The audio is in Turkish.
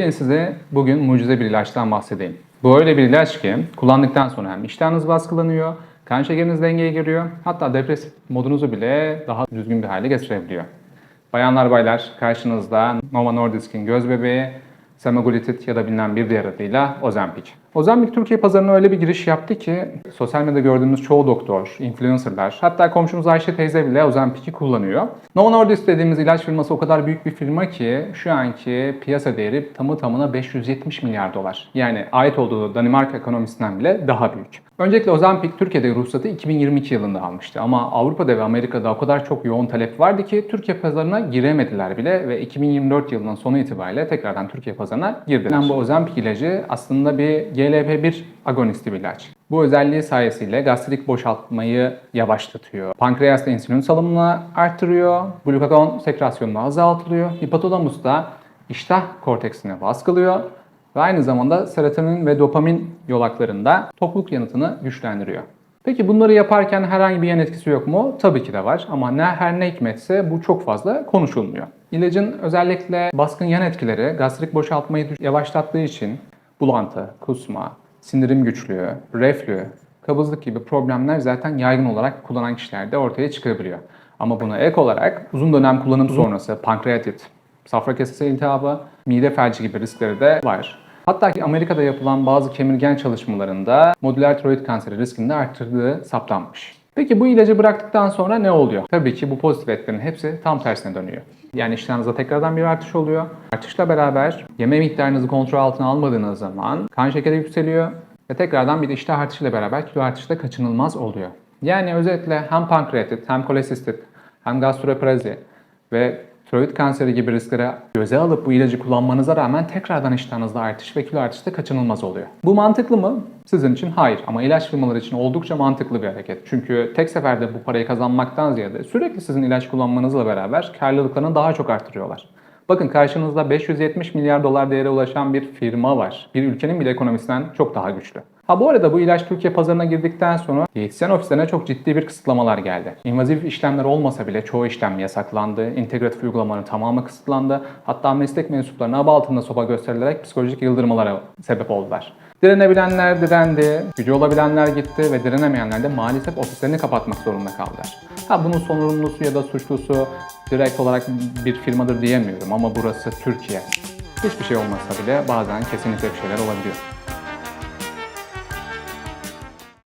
Gelin size bugün mucize bir ilaçtan bahsedeyim. Bu öyle bir ilaç ki kullandıktan sonra hem iştahınız baskılanıyor, kan şekeriniz dengeye giriyor, hatta depresif modunuzu bile daha düzgün bir hale getirebiliyor. Bayanlar baylar karşınızda Nova Nordisk'in göz bebeği, semaglutid ya da bilinen bir diğer adıyla Ozempic. Ozempic Türkiye pazarına öyle bir giriş yaptı ki sosyal medyada gördüğümüz çoğu doktor, influencerlar, hatta komşumuz Ayşe teyze bile Ozempic'i kullanıyor. Novo Nordisk dediğimiz ilaç firması o kadar büyük bir firma ki şu anki piyasa değeri tamı tamına 570 milyar dolar. Yani ait olduğu Danimarka ekonomisinden bile daha büyük. Öncelikle Ozempic Türkiye'de ruhsatı 2022 yılında almıştı ama Avrupa'da ve Amerika'da o kadar çok yoğun talep vardı ki Türkiye pazarına giremediler bile ve 2024 yılının sonu itibariyle tekrardan Türkiye pazarına girdiler. Yani bu Ozempic ilacı aslında bir GLP-1 agonisti bir ilaç. Bu özelliği sayesinde gastrik boşaltmayı yavaşlatıyor. Pankreasta insülin salımını arttırıyor. Glukagon sekrasyonunu azaltılıyor. Hipotalamus da iştah korteksine baskılıyor ve aynı zamanda serotonin ve dopamin yolaklarında tokluk yanıtını güçlendiriyor. Peki bunları yaparken herhangi bir yan etkisi yok mu? Tabii ki de var ama ne her ne hikmetse bu çok fazla konuşulmuyor. İlacın özellikle baskın yan etkileri gastrik boşaltmayı yavaşlattığı için bulantı, kusma, sindirim güçlüğü, reflü, kabızlık gibi problemler zaten yaygın olarak kullanan kişilerde ortaya çıkabiliyor. Ama buna ek olarak uzun dönem kullanım sonrası pankreatit, safra kesesi iltihabı, mide felci gibi riskleri de var. Hatta ki Amerika'da yapılan bazı kemirgen çalışmalarında modüler tiroid kanseri riskini de arttırdığı saptanmış. Peki bu ilacı bıraktıktan sonra ne oluyor? Tabii ki bu pozitif etkilerin hepsi tam tersine dönüyor. Yani iştahınızda tekrardan bir artış oluyor. Artışla beraber yeme miktarınızı kontrol altına almadığınız zaman kan şekeri yükseliyor ve tekrardan bir iştah artışıyla beraber kilo artışı da kaçınılmaz oluyor. Yani özetle hem pankreatit hem kolesistit hem gastroparazit ve tiroid kanseri gibi riskleri göze alıp bu ilacı kullanmanıza rağmen tekrardan iştahınızda artış ve kilo artışı da kaçınılmaz oluyor. Bu mantıklı mı? Sizin için hayır ama ilaç firmaları için oldukça mantıklı bir hareket. Çünkü tek seferde bu parayı kazanmaktan ziyade sürekli sizin ilaç kullanmanızla beraber karlılıklarını daha çok artırıyorlar. Bakın karşınızda 570 milyar dolar değere ulaşan bir firma var. Bir ülkenin bile ekonomisinden çok daha güçlü. Ha bu arada bu ilaç Türkiye pazarına girdikten sonra diyetisyen ofislerine çok ciddi bir kısıtlamalar geldi. İnvazif işlemler olmasa bile çoğu işlem yasaklandı, integratif uygulamaların tamamı kısıtlandı. Hatta meslek mensuplarına aba altında sopa gösterilerek psikolojik yıldırmalara sebep oldular. Direnebilenler direndi, gücü olabilenler gitti ve direnemeyenler de maalesef ofislerini kapatmak zorunda kaldılar. Ha bunun sorumlusu ya da suçlusu direkt olarak bir firmadır diyemiyorum ama burası Türkiye. Hiçbir şey olmasa bile bazen kesinlikle bir şeyler olabiliyor.